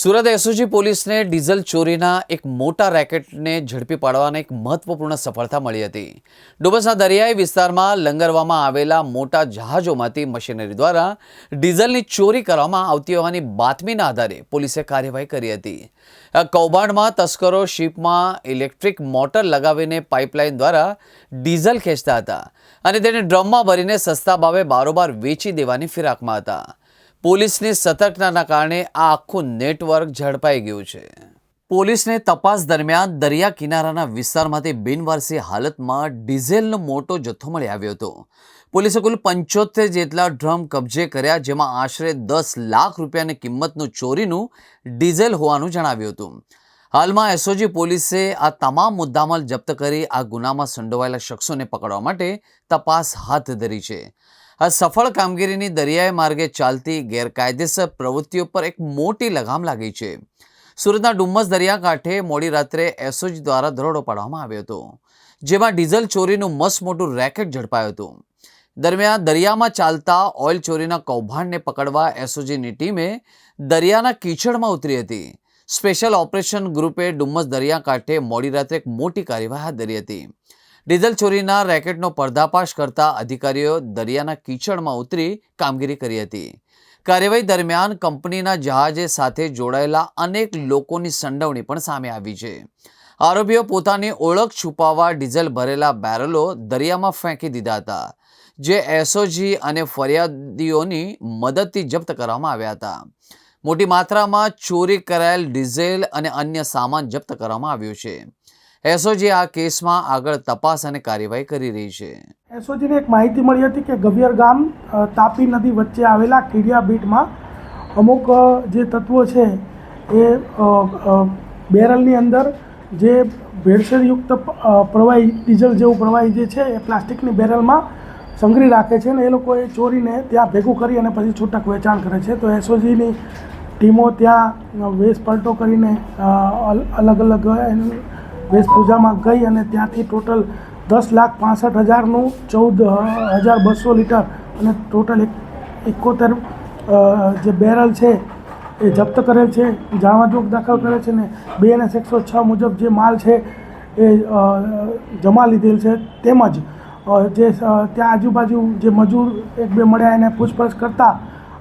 Surat SOG પોલીસને diesel ચોરીના એક મોટા રેકેટને ઝડપી પાડવાની એક મહત્વપૂર્ણ સફળતા મળી હતી. ડુબસના દરિયાઈ વિસ્તારમાં લંગરવામાં આવેલા મોટા જહાજોમાંથી મશીનરી દ્વારા ડીઝલની ચોરી કરવામાં આવતી હોવાની બાતમીના આધારે પોલીસે કાર્યવાહી કરી હતી. કૌભાંડમાં તસ્કરો શિપમાં ઇલેક્ટ્રિક મોટર લગાવીને પાઇપલાઇન દ્વારા ડીઝલ ખેંચતા હતા અને તેને ડ્રમમાં ભરીને સસ્તા ભાવે બારોબાર વેચી દેવાની ફિરાકમાં હતા. પોલીસની સતર્કતાના કારણે આ આખું નેટવર્ક ઝડપાઈ ગયું છે. પોલીસને તપાસ દરમિયાન દરિયા કિનારાના વિસ્તારમાંથી બિનવારસી હાલતમાં ડીઝેલનો મોટો જથ્થો મળી આવ્યો હતો. પોલીસે કુલ પંચોતેર જેટલા ડ્રમ કબજે કર્યા, જેમાં આશરે દસ લાખ રૂપિયાની કિંમતનું ચોરીનું ડીઝેલ હોવાનું જણાવ્યું હતું. હાલમાં એસઓજી પોલીસે આ તમામ મુદ્દામાલ જપ્ત કરી આ ગુનામાં સંડોવાયેલા શખ્સોને પકડવા માટે તપાસ હાથ ધરી છે. આ સફળ કામગીરીની દરિયાઈ માર્ગે ચાલતી ગેરકાયદેસર પ્રવૃત્તિઓ પર એક મોટી લગામ લાગી છે. સુરતના ડુમ્મસ દરિયાકાંઠે મોડી રાત્રે એસઓજી દ્વારા દરોડો પાડવામાં આવ્યો હતો, જેમાં ડીઝલ ચોરીનું મસ્ત મોટું રેકેટ ઝડપાયું હતું. દરમિયાન દરિયામાં ચાલતા ઓઇલ ચોરીના કૌભાંડને પકડવા એસઓજીની ટીમે દરિયાના કીચડમાં ઉતરી હતી. સ્પેશિયલ ઓપરેશન ગ્રુપે ડુમ્મસ દરિયાકાંઠે મોડી રાત્રે એક મોટી કાર્યવાહી હાથ ધરી હતી. ડીઝલ ચોરીના રેકેટનો પર્દાફાશ કરતા અધિકારીઓ દરિયાના કીચડમાં ઉતરી કામગીરી કરી હતી. કાર્યવાહી દરમિયાન કંપનીના જહાજે સાથે જોડાયેલા અનેક લોકોની સંડવણી પણ સામે આવી છે. આરોપીઓ પોતાની ઓળખ છુપાવવા ડીઝલ ભરેલા બેરલો દરિયામાં ફેંકી દીધા હતા, જે એસઓજી અને ફરિયાદીઓની મદદથી જપ્ત કરવામાં આવ્યા હતા. મોટી માત્રામાં ચોરી કરાયેલ ડીઝેલ અને અન્ય સામાન જપ્ત કરવામાં આવ્યું છે. એસઓજી આ કેસમાં આગળ તપાસ અને કાર્યવાહી કરી રહી છે. એસઓજીને એક માહિતી મળી હતી કે ગવિયર ગામ તાપી નદી વચ્ચે આવેલા કીડિયા બીટમાં અમુક જે તત્વો છે એ બેરલની અંદર જે ભેળસેળયુક્ત પ્રવાહી, ડીઝલ જેવું પ્રવાહી જે છે એ પ્લાસ્ટિકની બેરલમાં સંગ્રહી રાખે છે ને એ લોકો એ ચોરીને ત્યાં ભેગું કરી અને પછી છૂટક વેચાણ કરે છે. તો એસઓજીની ટીમો ત્યાં વેશ પલટો કરીને અલગ અલગ વેશભૂષામાં ગઈ અને ત્યાંથી ટોટલ દસ લાખ પાસઠ હજારનું ચૌદ હજાર બસો લીટર અને ટોટલ એક, એકોતેર જે બેરલ છે એ જપ્ત કરેલ છે જાણવાજોગ દાખલ કરે છે ને બે અને એકસો છ મુજબ જે માલ છે એ જમા લીધેલ છે. તેમજ જે ત્યાં આજુબાજુ જે મજૂર એક બે મળ્યા એને પૂછપરછ કરતાં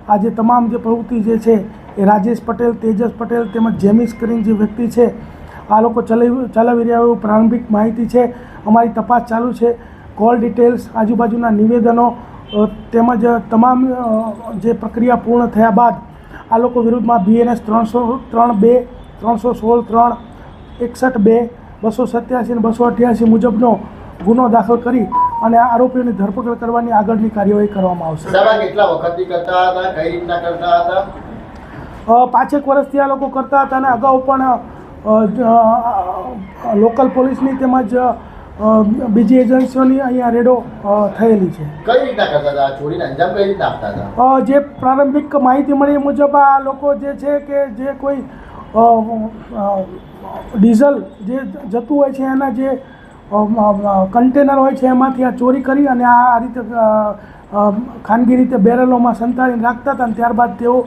આજે તમામ જે પ્રવૃત્તિ જે છે એ રાજેશ પટેલ, તેજસ પટેલ તેમજ જેમિસ કરીને જે વ્યક્તિ છે આ લોકો ચલાવી ચલાવી રહ્યા એવું પ્રારંભિક માહિતી છે. અમારી તપાસ ચાલુ છે. કોલ ડિટેલ્સ આજુબાજુના નિવેદનો તેમજ તમામ જે પ્રક્રિયા પૂર્ણ થયા બાદ આ લોકો વિરુદ્ધમાં બીએનએસ ત્રણસો ત્રણ બે ત્રણસો સોળ ત્રણ એકસઠ બે બસો સત્યાસી અને બસો અઠ્યાસી મુજબનો ગુનો દાખલ કરી અને આરોપીઓની ધરપકડ કરવાની આગળની કાર્યવાહી કરવામાં આવશે. કેટલા વખતથી કરતા હતા? કઈ રીતના કરતા હતા? પાંચેક વર્ષથી આ લોકો કરતા હતા અને અગાઉ પણ લોકલ પોલીસની તેમજ બીજી એજન્સીઓની અહીંયા રેડો થયેલી છે. કઈ રીતના કરતા હતા? ચોરીને અંજામ કઈ રીતના આપતા હતા? જે પ્રારંભિક માહિતી મળી મુજબ આ લોકો જે છે કે જે કોઈ ડીઝલ જે જતું હોય છે એના જે કન્ટેનર હોય છે એમાંથી આ ચોરી કરી અને આ આ રીતે ખાનગી રીતે બેરલોમાં સંતાડીને રાખતા હતા અને ત્યારબાદ તેઓ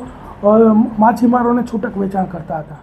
માછીમારોને છૂટક વેચાણ કરતા હતા.